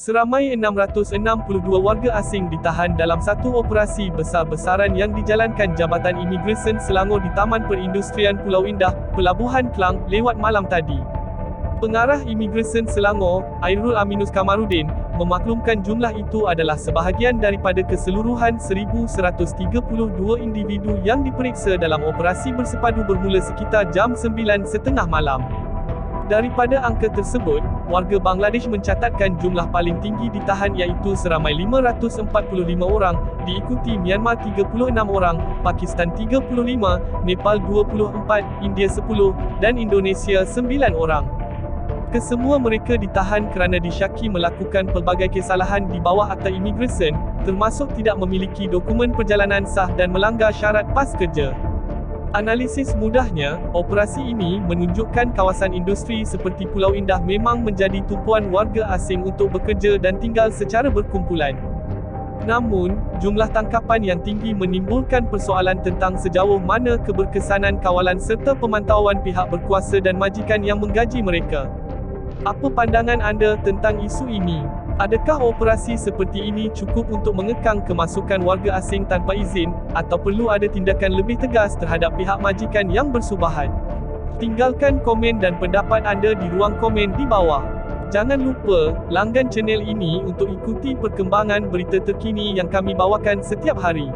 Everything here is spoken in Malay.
Seramai 662 warga asing ditahan dalam satu operasi besar-besaran yang dijalankan Jabatan Imigresen Selangor di Taman Perindustrian Pulau Indah, Pelabuhan Klang, lewat malam tadi. Pengarah Imigresen Selangor, Airul Aminus Kamarudin, memaklumkan jumlah itu adalah sebahagian daripada keseluruhan 1132 individu yang diperiksa dalam operasi bersepadu bermula sekitar jam 9.30 malam. Daripada angka tersebut, warga Bangladesh mencatatkan jumlah paling tinggi ditahan iaitu seramai 545 orang, diikuti Myanmar 36 orang, Pakistan 35, Nepal 24, India 10, dan Indonesia 9 orang. Kesemua mereka ditahan kerana disyaki melakukan pelbagai kesalahan di bawah Akta Imigresen, termasuk tidak memiliki dokumen perjalanan sah dan melanggar syarat pas kerja. Analisis mudahnya, operasi ini menunjukkan kawasan industri seperti Pulau Indah memang menjadi tumpuan warga asing untuk bekerja dan tinggal secara berkumpulan. Namun, jumlah tangkapan yang tinggi menimbulkan persoalan tentang sejauh mana keberkesanan kawalan serta pemantauan pihak berkuasa dan majikan yang menggaji mereka. Apa pandangan anda tentang isu ini? Adakah operasi seperti ini cukup untuk mengekang kemasukan warga asing tanpa izin, atau perlu ada tindakan lebih tegas terhadap pihak majikan yang bersubahat? Tinggalkan komen dan pendapat anda di ruang komen di bawah. Jangan lupa, langgan channel ini untuk ikuti perkembangan berita terkini yang kami bawakan setiap hari.